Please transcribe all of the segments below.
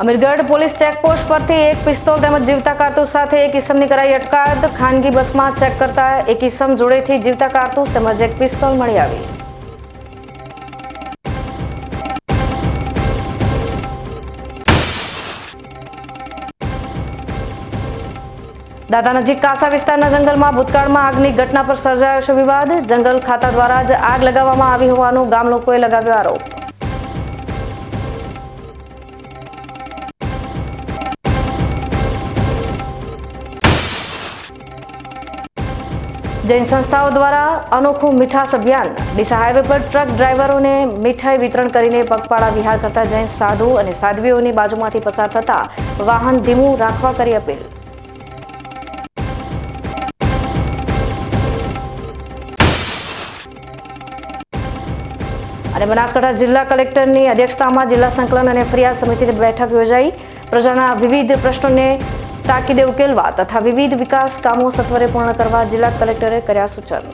Amirgadh police checkpost પરથી એક pistol તેમજ જીવતા કારતૂસ સાથે એક ઇસમની કરાઈ અટકાયત. ખાનગી બસમાં ચેક કરતા એક ઇસમ જોડેથી જીવતા કારતૂસ તેમજ એક પિસ્તોલ મળી આવી. દાદા નજીક કાસા વિસ્તારના જંગલમાં ભૂતકાળમાં આગની ઘટના પર સર્જાયો છે વિવાદ. જંગલ ખાતા દ્વારા જ આગ લગાવવામાં આવી હોવાનું ગામ લોકોએ લગાવ્યો આરોપ. જૈન સંસ્થાઓ દ્વારા અનોખું મીઠાસ અભિયાન ડીસા હાઈવે પર ટ્રક ડ્રાઈવરોને મીઠાઈ વિતરણ કરીને પગપાળા વિહાર કરતા જૈન સાધુ અને સાધ્વીઓની બાજુમાંથી પસાર થતા વાહન ધીમું રાખવા કરી અપીલ. અને બનાસકાંઠા જિલ્લા કલેક્ટરની અધ્યક્ષતામાં જિલ્લા સંકલન અને ફરિયાદ સમિતિની બેઠક યોજાઈ. પ્રજાના વિવિધ પ્રશ્નોને તાકીદે ઉકેલવા તથા વિવિધ વિકાસ કામો સત્વરે પૂર્ણ કરવા જિલ્લા કલેક્ટરે કર્યા સૂચન.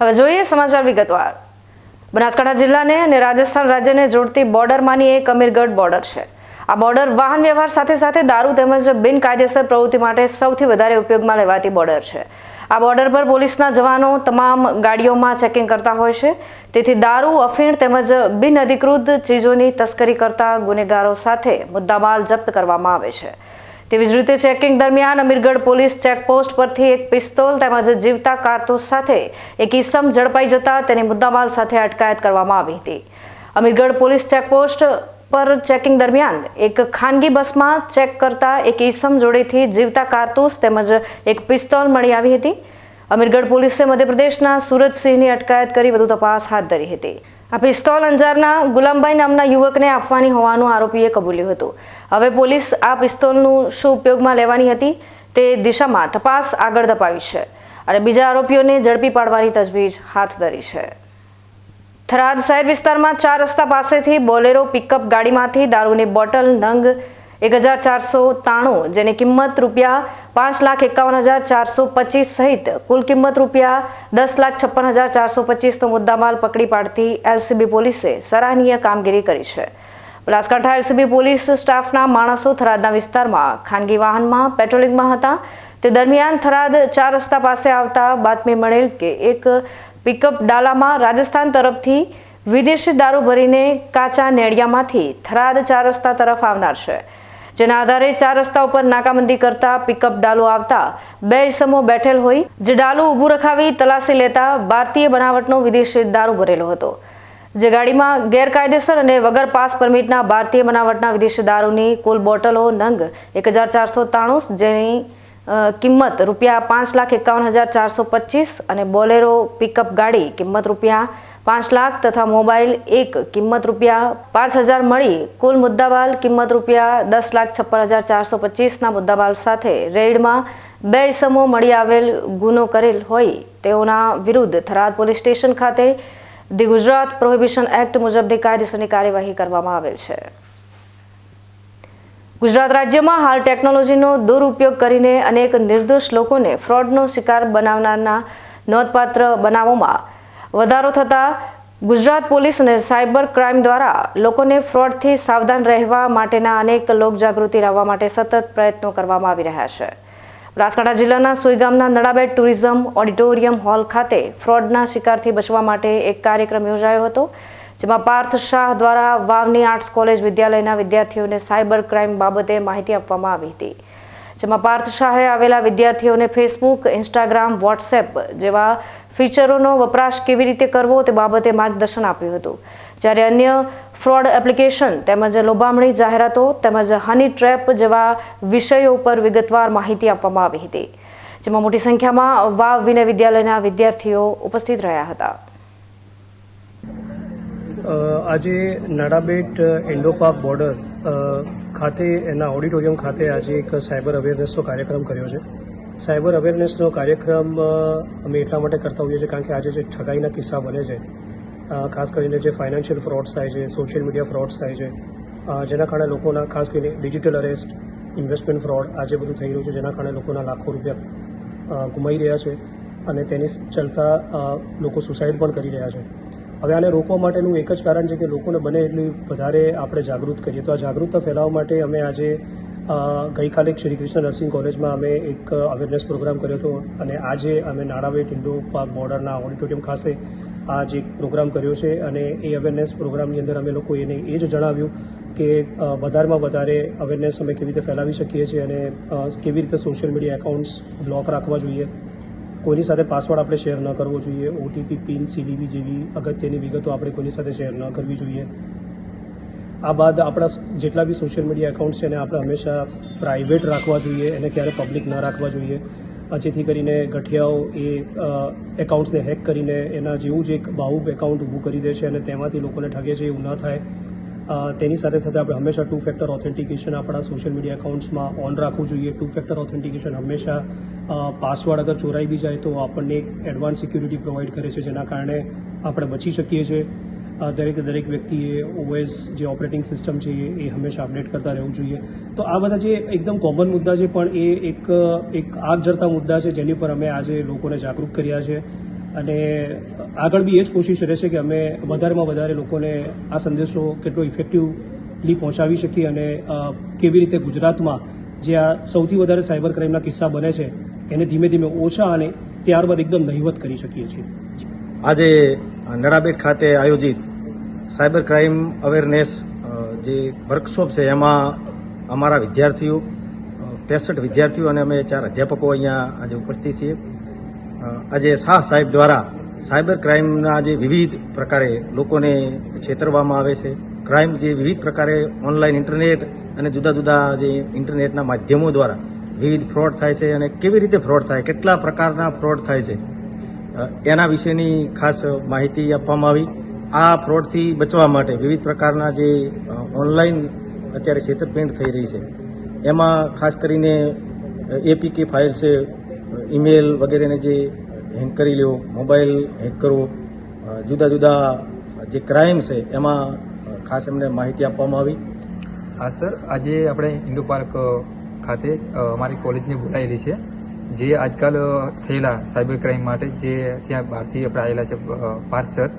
હવે જોઈએ સમાચાર વિગતવાર. બનાસકાંઠા જિલ્લાને અને રાજસ્થાન રાજ્યને જોડતી બોર્ડરમાંની એક અમીરગઢ બોર્ડર છે. આ બોર્ડર વાહન વ્યવહાર સાથે સાથે દારૂ તેમજ બિનકાયદેસર પ્રવૃત્તિ માટે સૌથી વધારે ઉપયોગમાં લેવાતી બોર્ડર છે. આ બોર્ડર પર પોલીસના જવાનો તમામ ગાડીઓમાં ચેકિંગ કરતા હોય છે. તેથી દારૂ, અફીણ તેમજ બિન અધિકૃત ચીજોની તસ્કરી કરતા ગુનેગારો સાથે મુદ્દામાલ જપ્ત કરવામાં આવે છે. તેવી જ રીતે ચેકિંગ દરમિયાન અમીરગઢ પોલીસ ચેકપોસ્ટ પરથી એક પિસ્તોલ તેમજ જીવતા કારતૂસ સાથે એક ઈસમ ઝડપાઈ જતા તેની મુદ્દામાલ સાથે અટકાયત કરવામાં આવી હતી. અમીરગઢ પોલીસ ચેકપોસ્ટ પર ચેકિંગ દરમિયાન એક ખાનગી બસમાં ચેક કરતા એક ઈસમ જોડેથી જીવતા કારતૂસ તેમજ એક પિસ્તોલ મળી આવી હતી. અમીરગઢ પોલીસે મધ્યપ્રદેશના સુરજસિંહની અટકાયત કરી વધુ તપાસ હાથ ધરી હતી. આ પિસ્તોલ અંજારના ગુલામભાઈ નામના યુવકને આપવાની હોવાનું આરોપીએ કબૂલ્યું હતું. હવે પોલીસ આ પિસ્તોલનું શું ઉપયોગમાં લેવાની હતી તે દિશામાં તપાસ આગળ ધપાવી છે અને બીજા આરોપીઓને ઝડપી પાડવાની તજવીજ હાથ ધરી છે. થરાદ શહેર વિસ્તારમાં ચાર રસ્તા પાસેથી બોલેરો પિકઅપ ગાડીમાંથી દારૂની બોટલ નંગ એક હજાર ચારસો તાણું, જેની કિંમત રૂપિયા પાંચ લાખ એકાવન હજાર ચારસો પચીસ સહિત કુલ કિંમત રૂપિયા દસ લાખ છપ્પન હજાર ચારસો પચીસનો મુદ્દામાલ પકડી પાડતી એલસીબી પોલીસે સરાહનીય કામગીરી કરી છે. બનાસકાંઠા એલસીબી પોલીસ સ્ટાફના માણસો થરાદના વિસ્તારમાં ખાનગી વાહનમાં પેટ્રોલિંગમાં હતા. તે દરમિયાન થરાદ ચાર રસ્તા પાસે આવતા બાતમી મળેલ કે એક પિકઅપ ડાલામાં રાજસ્થાન તરફથી વિદેશી દારૂ ભરીને કાચા નેડિયામાંથી થરાદ ચાર રસ્તા તરફ આવનાર છે, જેના આધારે ચાર રસ્તા ઉપર નાકાબંધી કરતા પિકઅપ ડાલો આવતા બે ઇસમો બેઠેલ હોય, જે ડાલુ ઊભું રખાવી તલાશી લેતા ભારતીય બનાવટનો વિદેશી દારૂ ભરેલો હતો. જે ગાડીમાં ગેરકાયદેસર અને વગર પાસ પરમિટના ભારતીય બનાવટના વિદેશી દારૂની કુલ બોટલો નંગ એક જેની કિંમત રૂપિયા પાંચ લાખ એકાવન હજાર ચારસો પચીસ અને બોલેરો પિકઅપ ગાડી કિંમત રૂપિયા પાંચ લાખ તથા મોબાઈલ એક કિંમત રૂપિયા પાંચ હજાર મળી. કુલ મુદ્દામાલ કિંમત રૂપિયા દસ લાખ છપ્પન હજાર ચારસો પચીસના મુદ્દામાલ સાથે રેડમાં બે ઇસમો મળી આવેલ ગુનો કરેલ હોય તેઓના વિરુદ્ધ થરાદ પોલીસ સ્ટેશન ખાતે ધી ગુજરાત પ્રોહિબિશન એક્ટ મુજબની કાયદેસરની કાર્યવાહી કરવામાં આવેલ છે. ગુજરાત રાજ્યમાં હાલ ટેકનોલોજીનો દુરુપયોગ કરીને અનેક નિર્દોષ લોકોને ફ્રોડનો શિકાર બનાવનારના નોંધપાત્ર બનાવોમાં વધારો થતાં ગુજરાત પોલીસ અને સાયબર ક્રાઇમ દ્વારા લોકોને ફ્રોડથી સાવધાન રહેવા માટેના અનેક લોકજાગૃતિ લાવવા માટે સતત પ્રયત્નો કરવામાં આવી રહ્યા છે. બનાસકાંઠા જિલ્લાના સુઈગામના નડાબેટ ટુરિઝમ ઓડિટોરિયમ હોલ ખાતે ફ્રોડના શિકારથી બચવા માટે એક કાર્યક્રમ યોજાયો હતો. જેમાં પાર્થ શાહ દ્વારા વાવની આર્ટ્સ કોલેજ વિદ્યાલયના વિદ્યાર્થીઓને સાયબર ક્રાઇમ બાબતે માહિતી આપવામાં આવી હતી. જેમાં પાર્થ શાહે આવેલા વિદ્યાર્થીઓને ફેસબુક, ઇન્સ્ટાગ્રામ, વોટ્સએપ જેવા ફીચરોનો વપરાશ કેવી રીતે કરવો તે બાબતે માર્ગદર્શન આપ્યું હતું. જ્યારે અન્ય ફ્રોડ એપ્લિકેશન તેમજ લોભામણી જાહેરાતો તેમજ હની ટ્રેપ જેવા વિષયો ઉપર વિગતવાર માહિતી આપવામાં આવી હતી. જેમાં મોટી સંખ્યામાં વાવ વિનય વિદ્યાલયના વિદ્યાર્થીઓ ઉપસ્થિત રહ્યા હતા. આજે નાડાબેટ એન્ડોપાર્ક બોર્ડર ખાતે, એના ઓડિટોરિયમ ખાતે આજે એક સાયબર અવેરનેસનો કાર્યક્રમ કર્યો છે. સાયબર અવેરનેસનો કાર્યક્રમ અમે એટલા માટે કરતા હોઈએ છીએ કારણ કે આજે જે ઠગાઈના કિસ્સા બને છે ખાસ કરીને જે ફાઇનાન્શિયલ ફ્રોડ્સ થાય છે, સોશિયલ મીડિયા ફ્રોડ્સ થાય છે જેના કારણે લોકોના, ખાસ કરીને ડિજિટલ અરેસ્ટ, ઇન્વેસ્ટમેન્ટ ફ્રોડ આજે બધું થઈ રહ્યું છે, જેના કારણે લોકોના લાખો રૂપિયા ગુમાવી રહ્યા છે અને તેની ચલતા લોકો સુસાઇડ પણ કરી રહ્યા છે. હવે આને રોકવા માટેનું એક જ કારણ છે કે લોકોને બને એટલું વધારે આપણે જાગૃત કરીએ. તો આ જાગૃતતા ફેલાવવા માટે અમે આજે ગઈકાલે શ્રી કૃષ્ણ નર્સિંગ કોલેજમાં અમે એક અવેરનેસ પ્રોગ્રામ કર્યો હતો અને આજે અમે નાણાવેટ ઇન્ડો પાર્ક બોર્ડરના ઓડિટોરિયમ ખાતે આ જે પ્રોગ્રામ કર્યો છે અને એ અવેરનેસ પ્રોગ્રામની અંદર અમે લોકો એને એ જ જણાવ્યું કે વધારેમાં વધારે અવેરનેસ અમે કેવી રીતે ફેલાવી શકીએ છીએ અને કેવી રીતે સોશિયલ મીડિયા એકાઉન્ટ્સ બ્લોક રાખવા જોઈએ. કોઈની સાથે પાસવર્ડ આપણે શેર ન કરવો જોઈએ ઓટીપી પિન સીડીવી જેવી અગત્યની વિગતો આપણે કોઈની સાથે શેર ન કરવી જોઈએ. આ બાદ આપણા જેટલા બી સોશિયલ મીડિયા એકાઉન્ટ્સ છે એને આપણે હંમેશા પ્રાઇવેટ રાખવા જોઈએ, એને ક્યારે પબ્લિક ન રાખવા જોઈએ. જેથી કરીને ગઠિયાઓ એ એકાઉન્ટ્સને હેક કરીને એના જેવું જ એક બાહુબ એકાઉન્ટ ઊભું કરી દે છે અને તેમાંથી લોકોને ઠગે છે એવું ન થાય. તેની સાથે સાથે આપણે હંમેશા ટુ ફેક્ટર ઓથેન્ટિકેશન આપણા સોશિયલ મીડિયા એકાઉન્ટ્સમાં ઓન રાખવું જોઈએ. ટુ ફેક્ટર ઓથેન્ટિકેશન હંમેશા પાસવર્ડ અગર ચોરાઈ બી જાય તો આપણને એક એડવાન્સ સિક્યુરિટી પ્રોવાઈડ કરે છે, જેના કારણે આપણે બચી શકીએ છીએ. દરેક દરેકે વ્યક્તિએ ઓએસ જે ઓપરેટિંગ સિસ્ટમ છે એ હંમેશા અપડેટ કરતા રહેવું જોઈએ. તો આ બધા જે એકદમ કોમન મુદ્દા છે, પણ એ એક એક આગ જરતા મુદ્દા છે, જેની પર અમે આજે લોકોને જાગૃત કર્યા છે. અને આગળ બી એ જ કોશિશ રહેશે કે અમે વધારેમાં વધારે લોકોને આ સંદેશો કેટલો ઇફેક્ટિવલી પહોંચાડી શકીએ અને કેવી રીતે ગુજરાતમાં જે આ સૌથી વધારે સાયબર ક્રાઇમના કિસ્સા બને છે, એને ધીમે ધીમે ઓછા અને ત્યારબાદ એકદમ નહિવત કરી શકીએ છીએ. આજે નડાબેટ ખાતે આયોજિત સાયબર ક્રાઇમ અવેરનેસ જે વર્કશોપ છે, એમાં અમારા વિદ્યાર્થીઓ ત્રેસઠ વિદ્યાર્થીઓ અને અમે ચાર અધ્યાપકો અહીંયા આજે ઉપસ્થિત છીએ. અ, આજે શાહ સાહેબ દ્વારા સાયબર ક્રાઇમના જે વિવિધ પ્રકારે લોકોને છેતરવામાં આવે છે ક્રાઇમ જે વિવિધ પ્રકારે ઓનલાઈન ઇન્ટરનેટ અને જુદા જુદા જે ઇન્ટરનેટના માધ્યમો દ્વારા વિવિધ ફ્રોડ થાય છે અને કેવી રીતે ફ્રોડ થાય કેટલા પ્રકારના ફ્રોડ થાય છે એના વિશેની ખાસ માહિતી આપવામાં આવી. આ ફ્રોડથી બચવા માટે વિવિધ પ્રકારના જે ઓનલાઈન અત્યારે છેતરપિંડ થઈ રહી છે. એમાં ખાસ કરીને એપીકે ફાઇલ છે ઈમેલ વગેરેને જે હેક કરી લેવો મોબાઈલ હેક કરવો જુદા જુદા જે ક્રાઇમ છે, એમાં ખાસ એમને માહિતી આપવામાં આવી. હા, સર. આજે આપણે ઇન્ડો પાર્ક ખાતે અમારી કોલેજને બોલાયેલી છે. જે આજકાલ થયેલા સાયબર ક્રાઇમ માટે જે ત્યાં બહારથી આપણે આવેલા છે પાર્થ સર,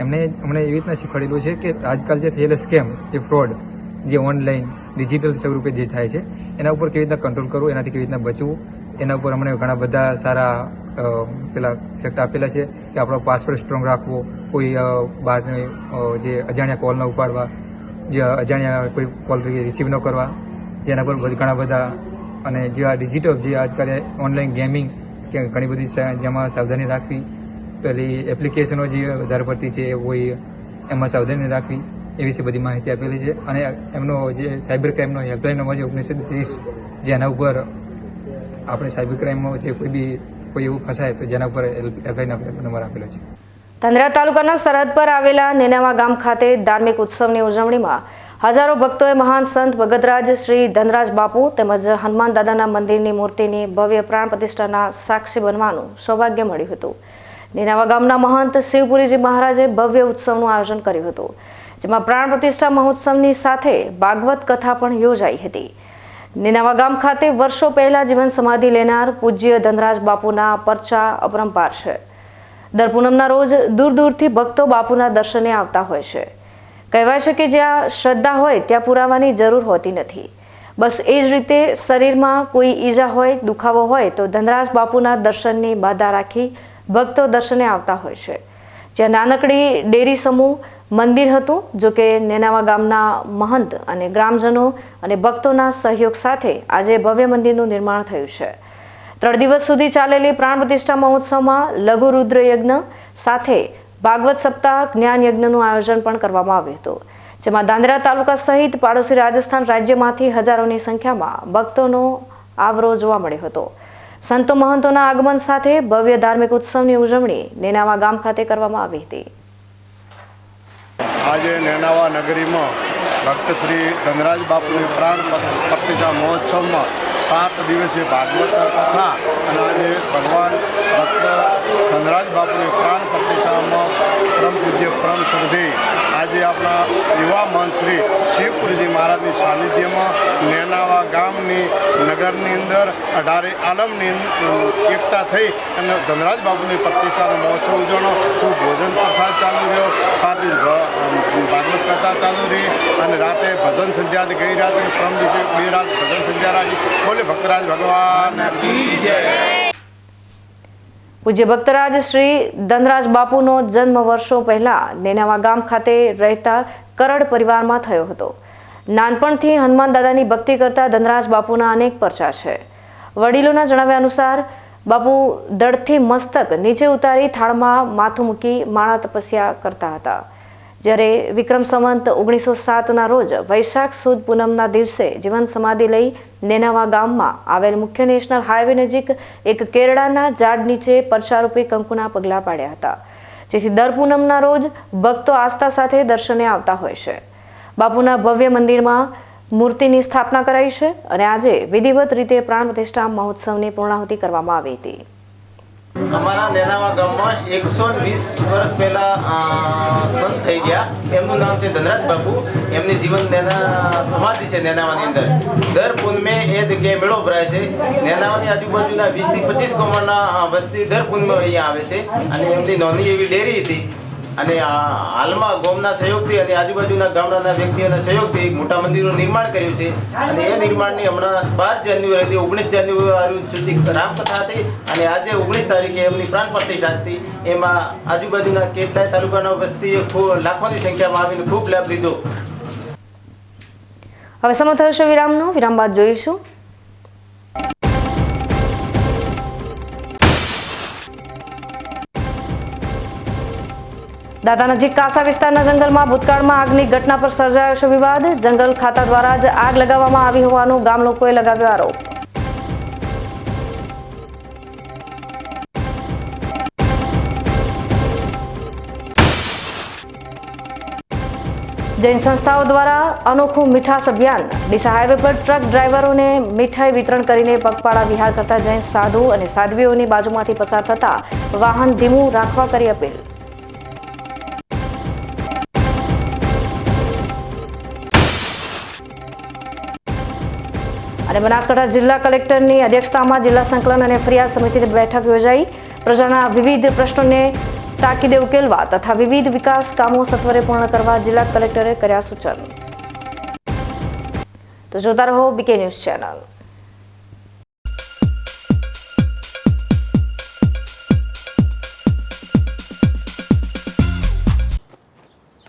એમને અમને એવી રીતના શીખવાડેલું છે કે આજકાલ જે થયેલા સ્કેમ, એ ફ્રોડ, જે ઓનલાઈન, ડિજિટલ સ્વરૂપે જે થાય છે, એના ઉપર કેવી રીતના કંટ્રોલ કરવું, એનાથી કેવી રીતના બચવું એના ઉપર અમને ઘણા બધા સારા પેલા ફેક્ટ આપેલા છે કે આપણો પાસવર્ડ સ્ટ્રોંગ રાખવો, કોઈ બહારની જે અજાણ્યા કોલ ન ઉપાડવા, જે અજાણ્યા કોઈ કોલ રિસીવ ન કરવા, જેના પર ઘણા બધા, અને જે આ ડિજિટલ જે આજકાલ ઓનલાઈન ગેમિંગ કે ઘણી બધી જેમાં સાવધાની રાખવી, પેલી એપ્લિકેશનો જે વધારે પડતી છે હોય, એમાં સાવધાની રાખવી એ વિશે બધી માહિતી આપેલી છે. અને એમનો જે સાયબર ક્રાઇમનો હેલ્પલાઇન નંબર છે ઓગણીસો ત્રીસ, જેના ઉપર આપણે સાયબર ક્રાઇમમાં જે કોઈ બી કોઈ એવું ફસાય તો જેના ઉપર હેલ્પલાઇન નંબર આપેલો છે. ધંધરા તાલુકાના સરહદ પર આવેલા નેનાવા ગામ ખાતે ધાર્મિક ઉત્સવની ઉજવણીમાં હજારો ભક્તોએ મહાન સંત ભગતરાજ શ્રી ધનરાજ બાપુ તેમજ હનુમાન દાદાના મંદિરની મૂર્તિની ભવ્ય પ્રાણ પ્રતિષ્ઠાના સાક્ષી બનવાનું સૌભાગ્ય મળ્યું હતું. નેનાવા ગામના મહંત શિવપુરીજી મહારાજે ભવ્ય ઉત્સવનું આયોજન કર્યું હતું, જેમાં પ્રાણ પ્રતિષ્ઠા મહોત્સવની સાથે ભાગવત કથા પણ યોજાઈ હતી. નેનાવા ગામ ખાતે વર્ષો પહેલા જીવન સમાધિ લેનાર પૂજ્ય ધનરાજ બાપુના પરચા અપરંપાર છે. દર પૂનમના રોજ દૂર દૂરથી ભક્તો બાપુના દર્શને આવતા હોય છે. કહેવાય છે કે જ્યાં શ્રદ્ધા હોય ત્યાં પુરાવાની જરૂર હોતી નથી. બસ એ જ રીતે શરીરમાં કોઈ ઈજા હોય, દુખાવો હોય તો ધનરાજ બાપુના દર્શનની બાધા રાખી ભક્તો દર્શને આવતા હોય છે. જ્યાં નાનકડી ડેરી સમૂહ મંદિર હતું, જો કે નેનાવા ગામના મહંત અને ગ્રામજનો અને ભક્તોના સહયોગ સાથે આજે ભવ્ય મંદિરનું નિર્માણ થયું છે. ત્રણ દિવસ સુધી ચાલેલી પ્રાણ પ્રતિષ્ઠા મહોત્સવમાં લઘુ રુદ્ર યજ્ઞ સાથે ભાગવત સપ્તાહ, જ્ઞાન યજ્ઞનું આયોજન પણ કરવામાં આવ્યું હતું, જેમાં દાંદરા તાલુકા સહિત પાડોશી રાજસ્થાન રાજ્યમાંથી હજારોની સંખ્યામાં ભક્તોનો આવરો જોવા મળ્યો હતો. સંતો મહંતોના આગમન સાથે ભવ્ય ધાર્મિક ઉત્સવની ઉજવણી નેનાવા ગામ ખાતે કરવામાં આવી હતી. આજે નેનાવા નગરીમાં ભક્ત શ્રી ધનરાજ બાપુની પ્રાણ પ્રતિષ્ઠા મહોત્સવમાં સાત દિવસીય ભાગવત કથા અને આજે ભગવાન ભક્ત ધનરાજ બાપુની પ્રાણ પ્રતિષ્ઠામાં પરમ પૂજ્ય પરમ શ્રદ્ધેય આજે આપણા યુવા મંત્રી શિવપુરીજી મહારાજની સાનિધ્યમાં નેનાવા ગામની નગરની અંદર અઢારે આલમની એકતા થઈ અને ધનરાજ બાબુની પ્રતિષ્ઠાનો મહોત્સવ ઉજવણો ખૂબ ભોજન પ્રસાદ ચાલુ રહ્યો. સાથે ભાગવત કથા ચાલુ રહી અને રાતે ભજન સંધ્યા ગઈ રાતે પ્રમ દિવસે બે રાત ભજન સંધ્યા રાખી. બોલે ભક્તરાજ ભગવાન. પૂજ્ય ભક્તરાજ શ્રી ધનરાજ બાપુનો જન્મ વર્ષો પહેલા નેનાવા ગામ ખાતે રહેતા કરડ પરિવારમાં થયો હતો. નાનપણથી હનુમાન દાદાની ભક્તિ કરતા ધનરાજ બાપુના અનેક પરચા છે. વડીલોના જણાવ્યા અનુસાર, બાપુ દળથી મસ્તક નીચે ઉતારી થાળમાં માથું મૂકી માળા તપસ્યા કરતા હતા. જ્યારે વિક્રમ સંવંત ઓગણીસો સાતના રોજ વૈશાખ સુદ પૂનમના દિવસે જીવન સમાધિ લઈ નેનાવા ગામમાં આવેલ મુખ્ય નેશનલ હાઈવે નજીક એક કેરડાના ઝાડ નીચે પરચારૂપી કંકુના પગલાં પાડ્યા હતા. જેથી દર પૂનમના રોજ ભક્તો આસ્થા સાથે દર્શને આવતા હોય છે. બાપુના ભવ્ય મંદિરમાં મૂર્તિની સ્થાપના કરાઈ છે અને આજે વિધિવત રીતે પ્રાણ પ્રતિષ્ઠા મહોત્સવની પૂર્ણાહુતિ કરવામાં આવી હતી. અમારા નેનાવા ગામમાં એકસો વીસ વર્ષ પહેલા સંત થઈ ગયા. એમનું નામ છે ધનરાજ બાપુ. એમની જીવન નેના સમાધિ છે નેનાવાની અંદર. દર પૂનમે એ જગ્યાએ મેળો ભરાય છે. નેનાવાની આજુબાજુના વીસથી પચીસ ગામના વસ્તી દર પૂનમે અહીંયા આવે છે. અને એમની નોની એવી ડેરી હતી. અને હાલમાં ગોમના સહયોગથી અને આજુબાજુના ગામડાના વ્યક્તિઓના સહયોગથી મોટા મંદિરનું નિર્માણ કર્યું છે. અને એ નિર્માણની હમણાં બાર જાન્યુઆરીથી ઓગણીસ જાન્યુઆરી સુધી રામકથા હતી અને આજે ઓગણીસ તારીખે એમની પ્રાણ પ્રતિષ્ઠા હતી. એમાં આજુબાજુના કેટલાય તાલુકાના વસ્તીએ લાખોની સંખ્યામાં આવીને ખૂબ લાભ લીધો. હવે સમય થયો છે વિરામનો? વિરામ બાદ જોઈશું. દાદા નજીક કાસા વિસ્તારના જંગલમાં ભૂતકાળમાં આગની ઘટના પર સર્જાયો છે વિવાદ. જંગલ ખાતા દ્વારા જ આગ લગાવવામાં આવી હોવાનું ગામ લોકોએ લગાવ્યો આરોપ. જૈન સંસ્થાઓ દ્વારા અનોખું મીઠાસ અભિયાન. ડીસા હાઈવે પર ટ્રક ડ્રાઈવરોને મીઠાઈ વિતરણ કરીને પગપાળા વિહાર કરતા જૈન સાધુ અને સાધ્વીઓની બાજુમાંથી પસાર થતા વાહન ધીમું રાખવા કરી અપીલ. અને બનાસકાંઠા જિલ્લા કલેક્ટરની અધ્યક્ષતામાં જિલ્લા સંકલન અને ફરિયાદ સમિતિની બેઠક યોજાઈ. પ્રજાના વિવિધ પ્રશ્નોને તાકીદે ઉકેલવા તથા વિવિધ વિકાસ કામો સત્વરે પૂર્ણ કરવા જિલ્લા કલેક્ટરે કર્યા સૂચન. તો જોતા રહો BK news channel.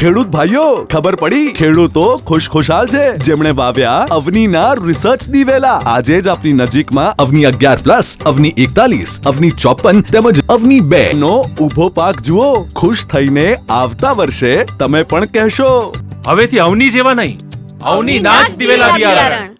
ખેડૂત ભાઈઓ ખબર પડી? ખેડૂતો ખુશખુશાલ છે. જેમણે વાવ્યા અવનીના રિસર્ચ દિવેલા. આજે જ આપની નજીકમાં અવની અગિયાર પ્લસ અવની એકતાલીસ અવની ચોપન તેમજ અવની બે નો ઊભો પાક જુઓ. ખુશ થઈને આવતા વર્ષે તમે પણ કહેશો. હવેથી અવની જેવા નહીં. અવની નાચ દિવેલા બિયારણ.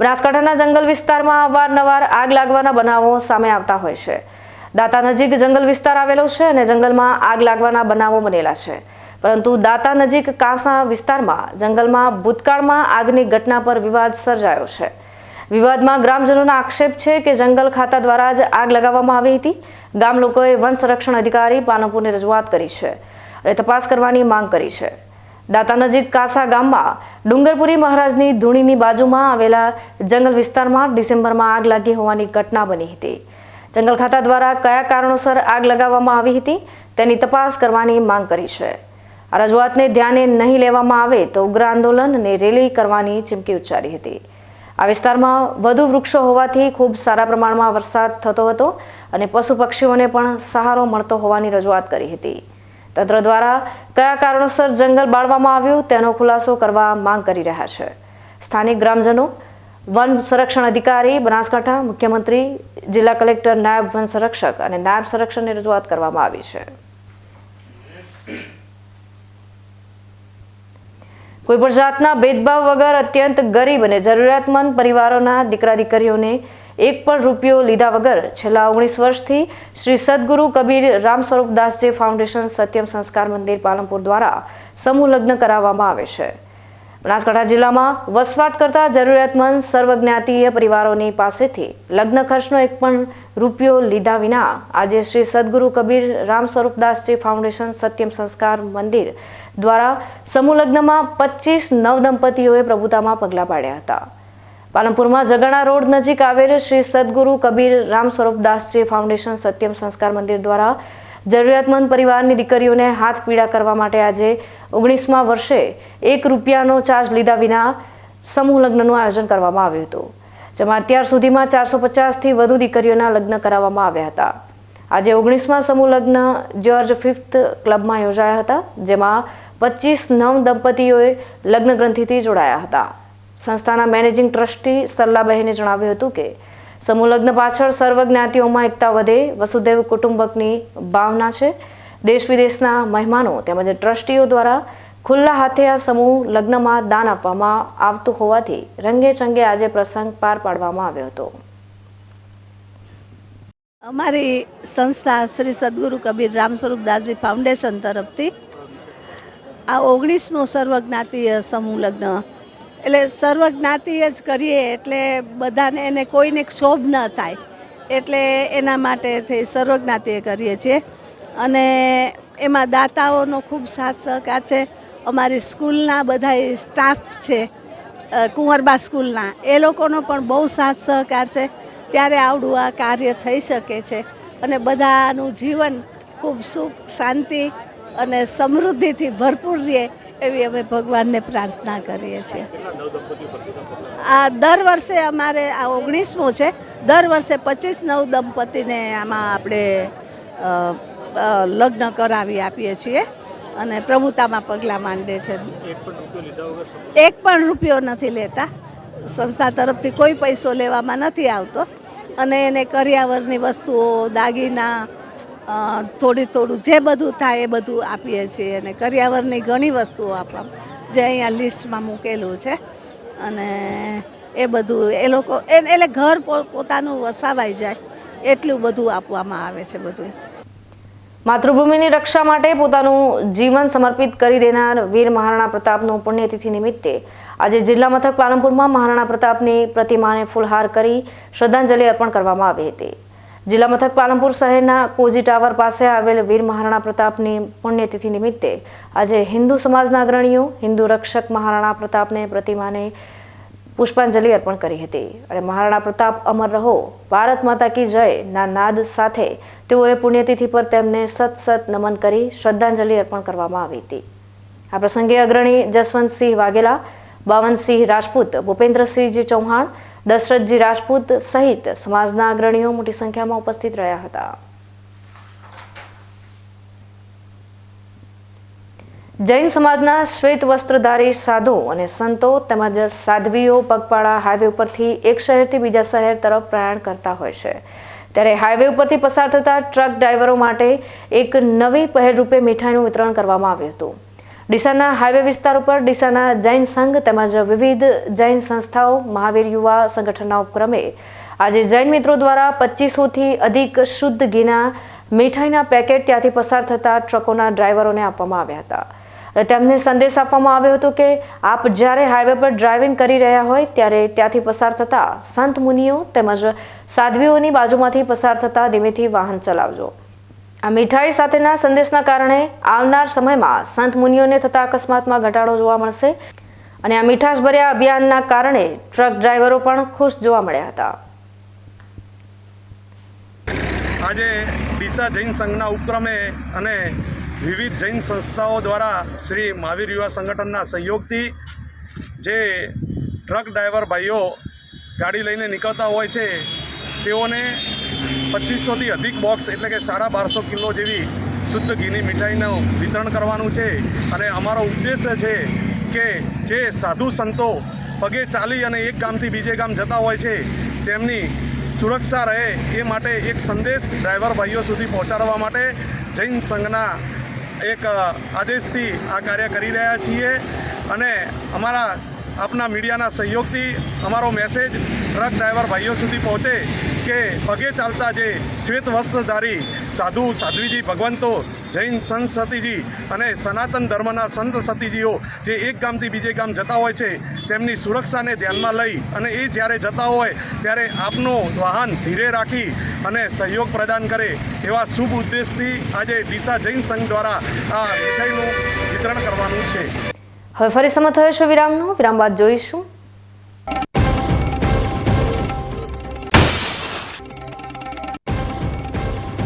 બનાસકાંઠાના જંગલ વિસ્તારમાં અવારનવાર આગ લાગવાના બનાવો સામે આવતા હોય છે. દાતા નજીક જંગલ વિસ્તાર આવેલો છે અને જંગલમાં આગ લાગવાના બનાવો બનેલા છે. પરંતુ દાતા નજીક કાંસા વિસ્તારમાં જંગલમાં ભૂતકાળમાં આગની ઘટના પર વિવાદ સર્જાયો છે. વિવાદમાં ગ્રામજનોનો આક્ષેપ છે કે જંગલ ખાતા દ્વારા જ આગ લગાવવામાં આવી હતી. ગામ લોકોએ વન સંરક્ષણ અધિકારી પાલનપુરને રજૂઆત કરી છે અને તપાસ કરવાની માંગ કરી છે. દાતા નજીક કાસા ગામમાં ડુંગરપુરી મહારાજની ધૂણીની બાજુમાં આવેલા જંગલ વિસ્તારમાં ડિસેમ્બરમાં આગ લાગી હોવાની ઘટના બની હતી. જંગલ ખાતા દ્વારા કયા કારણોસર આગ લગાવવામાં આવી હતી તેની તપાસ કરવાની માંગ કરી છે. આ રજૂઆતને ધ્યાને નહીં લેવામાં આવે તો ઉગ્ર આંદોલન અને રેલી કરવાની ચીમકી ઉચ્ચારી હતી. આ વિસ્તારમાં વધુ વૃક્ષો હોવાથી ખૂબ સારા પ્રમાણમાં વરસાદ થતો હતો અને પશુ પક્ષીઓને પણ સહારો મળતો હોવાની રજૂઆત કરી હતી. તંત્ર દ્વારા કયા કારણોસર જંગલ બાળવામાં આવ્યું તેનો ખુલાસો કરવા માંગ કરી રહ્યા છે. સ્થાનિક ગ્રામજનો, વન સંરક્ષણ અધિકારી, બનાસકાંઠા મુખ્યમંત્રી, જિલ્લા કલેક્ટર, નાયબ વન સંરક્ષક અને નાયબ સંરક્ષણની રજૂઆત કરવામાં આવી છે. કોઈ પણ જાતના ભેદભાવ વગર અત્યંત ગરીબ અને જરૂરિયાતમંદ પરિવારોના દીકરા દીકરીઓને એક પણ રૂપિયો લીધા વગર છેલ્લા ઓગણીસ વર્ષથી શ્રી સદગુરુ કબીર રામ સ્વરૂપ દાસજી ફાઉન્ડેશન સત્યમ સંસ્કાર મંદિર પાલનપુર દ્વારા સમૂહ લગ્ન કરાવવામાં આવે છે. બનાસકાંઠા જિલ્લામાં વસવાટ કરતા જરૂરિયાતમંદ સર્વજ્ઞાતીય પરિવારોની પાસેથી લગ્ન ખર્ચનો એક પણ રૂપિયો લીધા વિના આજે શ્રી સદગુરુ કબીર રામ સ્વરૂપદાસજી ફાઉન્ડેશન સત્યમ સંસ્કાર મંદિર દ્વારા સમૂહ લગ્નમાં પચીસ નવદંપતીઓએ પ્રભુતામાં પગલાં પાડ્યા હતા. પાલનપુરમાં જગણા રોડ નજીક આવેલ શ્રી સદગુરુ કબીર રામ સ્વરૂપદાસજી ફાઉન્ડેશન સત્યમ સંસ્કાર મંદિર દ્વારા જરૂરિયાતમંદ પરિવારની દીકરીઓને હાથ પીડા કરવા માટે આજે ઓગણીસમા વર્ષે એક રૂપિયાનો ચાર્જ લીધા વિના સમૂહ લગ્નનું આયોજન કરવામાં આવ્યું હતું, જેમાં અત્યાર સુધીમાં ચારસો પચાસથી વધુ દીકરીઓના લગ્ન કરાવવામાં આવ્યા હતા. આજે ઓગણીસમાં સમૂહ લગ્ન જ્યોર્જ ફિફ્થ ક્લબમાં યોજાયા હતા, જેમાં પચીસ નવ દંપતીઓએ લગ્ન ગ્રંથિથી જોડાયા હતા. સંસ્થાના મેનેજિંગ ટ્રસ્ટી સરલાબહેને જણાવ્યું હતું કે સમૂહલગ્ન પાછળ સર્વજ્ઞાતિઓમાં એકતા વધે, વસુદેવ કુટુંબકની ભાવના છે. દેશ વિદેશના મહેમાનો તેમજ ટ્રસ્ટીઓ દ્વારા ખુલ્લા હાથે આ સમૂહ લગ્નમાં દાન આપવામાં આવતું હોવાથી રંગે ચંગે આજે પ્રસંગ પાર પાડવામાં આવ્યો હતો. અમારી સંસ્થા શ્રી સદગુરુ કબીર રામ સ્વરૂપ દાસજી ફાઉન્ડેશન તરફથી આ ઓગણીસમો સર્વજ્ઞાતીય સમૂહ લગ્ન એટલે સર્વજ્ઞાતિએ જ કરીએ એટલે બધાને એને કોઈને ક્ષોભ ન થાય. એટલે એના માટેથી સર્વજ્ઞાતિએ કરીએ છીએ. અને એમાં દાતાઓનો ખૂબ સાથ સહકાર છે. અમારી સ્કૂલના બધા સ્ટાફ છે કુંવરબા સ્કૂલના. એ લોકોનો પણ બહુ સાથ સહકાર છે. ત્યારે આવડું આ કાર્ય થઈ શકે છે. અને બધાનું જીવન ખૂબ સુખ, શાંતિ અને સમૃદ્ધિથી ભરપૂર રહે. એવી અમે ભગવાનને પ્રાર્થના કરીએ છીએ. આ દર વર્ષે અમારે આ ઓગણીસમો છે. દર વર્ષે પચીસ નવ દંપતીને આમાં આપણે લગ્ન કરાવી આપીએ છીએ અને પ્રભુતામાં પગલાં માંડે છે. એક પણ રૂપિયો નથી લેતા. સંસ્થા તરફથી કોઈ પૈસો લેવામાં નથી આવતો. અને એને કરિયાવરની વસ્તુઓ, દાગીના થોડી થોડું જે બધું થાય એ બધું આપીએ છીએ અને કરિયાવરની ઘણી વસ્તુઓ આપવા જે અહીંયા લિસ્ટમાં મૂકેલું છે. અને એ બધું એ લોકો એટલે ઘર પોતાનું વસાવાઈ જાય એટલું બધું આપવામાં આવે છે બધું. માતૃભૂમિની રક્ષા માટે પોતાનું જીવન સમર્પિત કરી દેનાર વીર મહારાણા પ્રતાપનું પુણ્યતિથિ નિમિત્તે આજે જિલ્લા મથક પાલનપુરમાં મહારાણા પ્રતાપની પ્રતિમાને ફૂલહાર કરી શ્રદ્ધાંજલિ અર્પણ કરવામાં આવી હતી. જિલ્લા મથક પાલનપુર શહેરના કોજી ટાવર પાસે આવેલ વીર મહારાણા પ્રતાપની પુણ્યતિથિ નિમિત્તે આજે હિન્દુ સમાજના અગ્રણીઓ, હિન્દુ રક્ષક મહારાણા પ્રતાપને પ્રતિમાને પુષ્પાંજલિ અર્પણ કરી હતી. અને મહારાણા પ્રતાપ અમર રહો, ભારત માતા કી જય, ના નાદ સાથે તેઓએ પુણ્યતિથિ પર તેમને સત સત નમન કરી શ્રદ્ધાંજલિ અર્પણ કરવામાં આવી હતી. આ પ્રસંગે અગ્રણી જસવંતસિંહ વાઘેલા, બાવનસિંહ રાજપૂત ભૂપેન્દ્રસિંહજી ચૌહાણ દશરથજી રાજપૂત સહિત સમાજના અગ્રણીઓ મોટી સંખ્યામાં ઉપસ્થિત રહ્યા હતા. જૈન સમાજના શ્વેત વસ્ત્રધારી સાધુ અને સંતો તેમજ સાધ્વીઓ પગપાળા હાઈવે ઉપરથી એક શહેરથી બીજા શહેર તરફ પ્રયાણ કરતા હોય છે. ત્યારે હાઈવે ઉપરથી પસાર થતા ટ્રક ડ્રાઈવરો માટે એક નવી પહેલ રૂપે મીઠાઈનું વિતરણ કરવામાં આવ્યું હતું. ડીસાના હાઈવે વિસ્તાર ઉપર ડીસાના જૈન સંઘ તેમજ વિવિધ જૈન સંસ્થાઓ, મહાવીર યુવા સંગઠનના ઉપક્રમે આજે જૈન મિત્રો દ્વારા પચીસોથી અધિક શુદ્ધ ઘીના, મીઠાઈના પેકેટ ત્યાંથી પસાર થતા ટ્રકોના ડ્રાઈવરોને આપવામાં આવ્યા હતા. તેમને સંદેશ આપવામાં આવ્યો હતો કે આપ જ્યારે હાઈવે પર ડ્રાઇવિંગ કરી રહ્યા હોય ત્યારે ત્યાંથી પસાર થતા સંત મુનિઓ તેમજ સાધ્વીઓની બાજુમાંથી પસાર થતા ધીમેથી વાહન ચલાવજો. આ મીઠાઈ સાથેના સંદેશના કારણે આવનાર સમયમાં સંત મુનિઓને થતા અકસ્માતમાં ઘટાડો જોવા મળશે અને આ મીઠાશભર્યા અભિયાનના કારણે ટ્રક ડ્રાઈવરો પણ ખુશ જોવા મળ્યા હતા. આજે ડીસા જૈન સંઘના ઉપક્રમે અને વિવિધ જૈન સંસ્થાઓ દ્વારા શ્રી મહાવીર યુવા સંગઠનના સહયોગથી જે ટ્રક ડ્રાઈવર ભાઈઓ ગાડી લઈને નીકળતા હોય છે, તેઓને પચીસોથી અધિક બોક્સ એટલે કે સાડા બારસો કિલો જેવી શુદ્ધ ઘીની મીઠાઈનું વિતરણ કરવાનું છે. અને અમારો ઉદ્દેશ્ય છે કે જે સાધુ સંતો પગે ચાલી અને એક ગામથી બીજે ગામ જતા હોય છે, તેમની સુરક્ષા રહે એ માટે એક સંદેશ ડ્રાઈવર ભાઈઓ સુધી પહોંચાડવા માટે જૈન સંઘના એક આદેશથી આ કાર્ય કરી રહ્યા છીએ. અને અમારા આપના મીડિયાના સહયોગથી અમારો મેસેજ ટ્રક ડ્રાઈવર ભાઈઓ સુધી પહોંચે કે પગે ચાલતા જે શ્વેત વસ્ત્રધારી સાધુ, સાધ્વીજી, ભગવંતો, જૈન સંત સતીજી અને સનાતન ધર્મના સંત સતીજીઓ જે એક ગામથી બીજે ગામ જતા હોય છે, તેમની સુરક્ષાને ધ્યાનમાં લઈ અને એ જ્યારે જતા હોય ત્યારે આપનું વાહન ધીરે રાખી અને સહયોગ પ્રદાન કરે એવા શુભ ઉદ્દેશથી આજે ડીસા જૈન સંઘ દ્વારા આ મીઠાઈનું વિતરણ કરવાનું છે. હવે ફરી સમય થયો છે વિરામનો. વિરામ બાદ જોઈશું.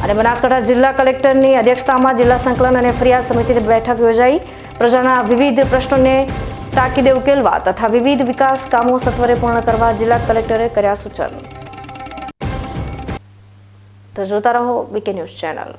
અને બનાસકાંઠા જિલ્લા કલેક્ટરની અધ્યક્ષતામાં જિલ્લા સંકલન અને ફરિયાદ સમિતિની બેઠક યોજાઈ. પ્રજાના વિવિધ પ્રશ્નોને તાકીદે ઉકેલવા તથા વિવિધ વિકાસ કામો સત્વરે પૂર્ણ કરવા જિલ્લા કલેક્ટરે કર્યા સૂચન. તો જોતા રહો બીકે ન્યૂઝ ચેનલ.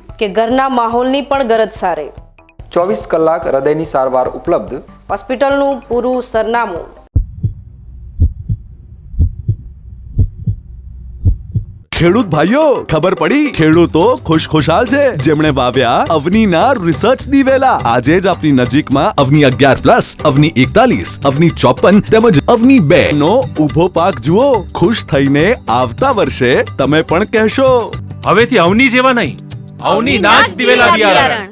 કે ઘરના માહોલની પણ ગરજ સારે. ચોવીસ કલાક હૃદયની સારવાર ઉપલબ્ધ. હોસ્પિટલનું પૂરું સરનામું. ખેડૂત ભાઈઓ ખબર પડી? ખેડૂતો ખુશ ખુશાલ છે. જેમણે વાવ્યા અવનીના રિસર્ચ દિવેલા. આજે જ આપની નજીકમાં અવની અગિયાર પ્લસ અવની એકતાલીસ અવની ચોપન તેમજ અવની બે. નો ઊભો પાક જુઓ. ખુશ થઈને આવતા વર્ષે તમે પણ કહેશો. હવેથી અવની જેવા નહીં. અવની નાચ દિવેલા બિયારણ.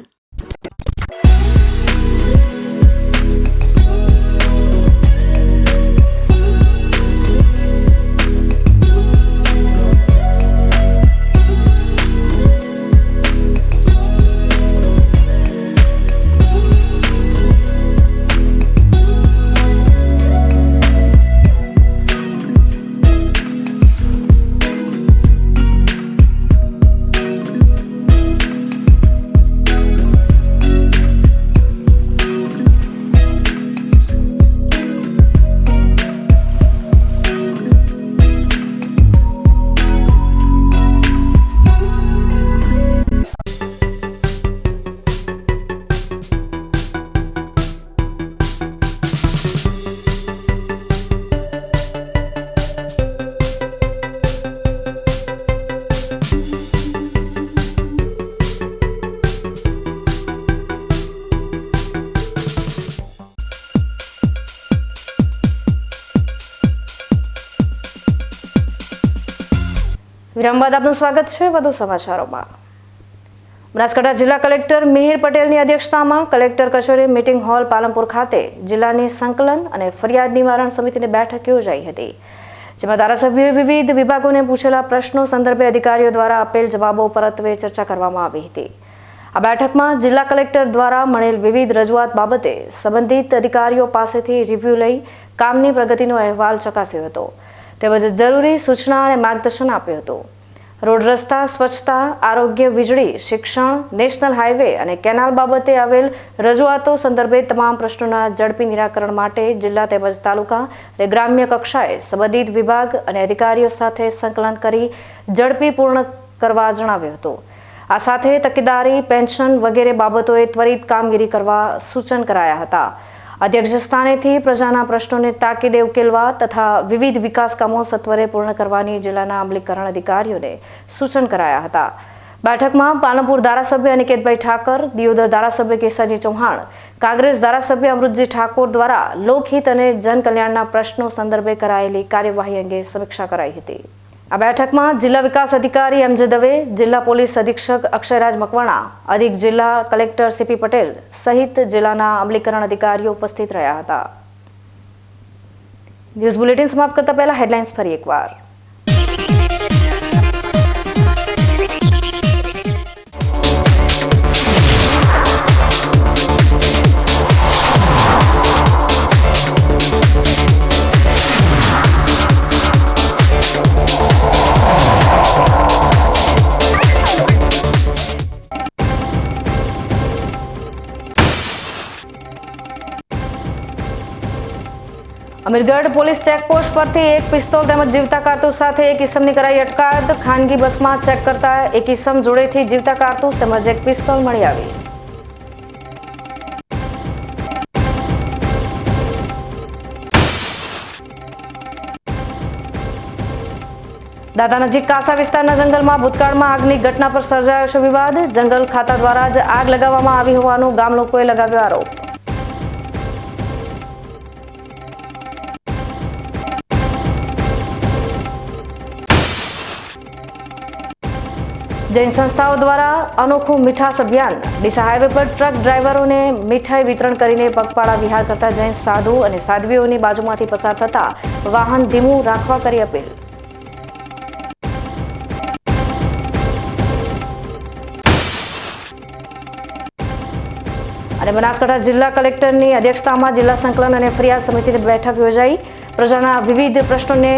વિરામ બાદ આપનું સ્વાગત છે વધુ સમાચારોમાં. બનાસકાંઠા જિલ્લા કલેક્ટર મિહિર પટેલની અધ્યક્ષતામાં કલેક્ટર કચેરી મીટિંગ હોલ પાલનપુર ખાતે જિલ્લાની સંકલન અને ફરિયાદ નિવારણ સમિતિની બેઠક યોજાઈ હતી, જેમાં ધારાસભ્યોએ વિવિધ વિભાગોને પૂછેલા પ્રશ્નો સંદર્ભે અધિકારીઓ દ્વારા આપેલ જવાબો પરત્વે ચર્ચા કરવામાં આવી હતી. આ બેઠકમાં જિલ્લા કલેક્ટર દ્વારા મળેલ વિવિધ રજૂઆત બાબતે સંબંધિત અધિકારીઓ પાસેથી રિવ્યૂ લઈ કામની પ્રગતિનો અહેવાલ ચકાસ્યો હતો. તેમજ જરૂરી સૂચના અને માર્ગદર્શન આપ્યું હતું. રોડ રસ્તા, સ્વચ્છતા, આરોગ્ય વીજળી, શિક્ષણ, નેશનલ હાઈવે અને કેનાલ બાબતે આવેલ રજૂઆતો સંદર્ભે તમામ પ્રશ્નોના ઝડપી નિરાકરણ માટે જિલ્લા તેમજ તાલુકા અને ગ્રામ્ય કક્ષાએ સંબંધિત વિભાગ અને અધિકારીઓ સાથે સંકલન કરી ઝડપી પૂર્ણ કરવા જણાવ્યું હતું. આ સાથે તકેદારી, પેન્શન વગેરે બાબતોએ ત્વરિત કામગીરી કરવા સૂચન કરાયા હતા. અધ્યક્ષ સ્થાનેથી પ્રજાના પ્રશ્નોને તાકીદે ઉકેલવા તથા વિવિધ વિકાસ કામો સત્વરે પૂર્ણ કરવાની જિલ્લાના અમલીકરણ અધિકારીઓને સૂચન કરાયા હતા. બેઠકમાં પાલનપુર ધારાસભ્ય અનિકેતભાઈ ઠાકર, દિયોદર ધારાસભ્ય કેસાજી ચૌહાણ, કોંગ્રેસ ધારાસભ્ય અમૃતજી ઠાકોર દ્વારા લોકહિત અને જનકલ્યાણના પ્રશ્નો સંદર્ભે કરાયેલી કાર્યવાહી અંગે સમીક્ષા કરાઈ હતી. આ બેઠકમાં જિલ્લા વિકાસ અધિકારી એમ જે દવે, જિલ્લા પોલીસ અધિક્ષક અક્ષયરાજ મકવાણા, અધિક જિલ્લા કલેક્ટર સીપી પટેલ સહિત જિલ્લાના અમલીકરણ અધિકારીઓ ઉપસ્થિત રહ્યા હતા. ન્યૂઝ બુલેટિન સમાપ્ત કરતા પહેલા હેડલાઇન્સ ફરી એકવાર. અમીરગઢ પોલીસ ચેકપોસ્ટ પરથી એક પિસ્તોલ તેમજ જીવતા કારતૂસ સાથે એક ઇસમની કરાઈ અટકાયત. ખાનગી બસમાં ચેક કરતા એક ઇસમ જોડેથી જીવતા કારતૂસ તેમજ એક પિસ્તોલ મળી આવી. દાદા નજીક કાસા વિસ્તારના જંગલમાં ભૂતકાળમાં આગની ઘટના પર સર્જાયો છે વિવાદ. જંગલ ખાતા દ્વારા જ આગ લગાવવામાં આવી હોવાનો ગામ લોકોએ લગાવ્યો આરોપ. જૈન સંસ્થાઓ દ્વારા અનોખું મીઠાસ અભિયાન. ડીસા હાઈવે પર ટ્રક ડ્રાઈવરોને મીઠાઈ વિતરણ કરીને પગપાળા વિહાર કરતા જૈન સાધુ અને સાધ્વીઓની બાજુમાંથી પસાર થતા વાહન ધીમું રાખવા કરી અપીલ. અને બનાસકાંઠા જિલ્લા કલેક્ટરની અધ્યક્ષતામાં જિલ્લા સંકલન અને ફરિયાદ સમિતિની બેઠક યોજાઈ. પ્રજાના વિવિધ પ્રશ્નોને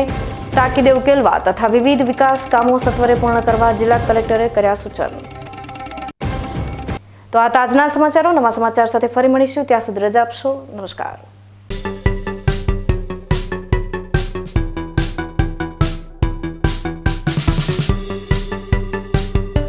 તાકીદે ઉકેલવા તથા વિવિધ વિકાસ કામો સત્વરે પૂર્ણ કરવા જિલ્લા કલેક્ટરે કર્યા સૂચન. તો આ તાજના સમાચારો, નવા સમાચાર સાથે ફરી મળીશું. ત્યાં સુધી રજા આપશો. નમસ્કાર.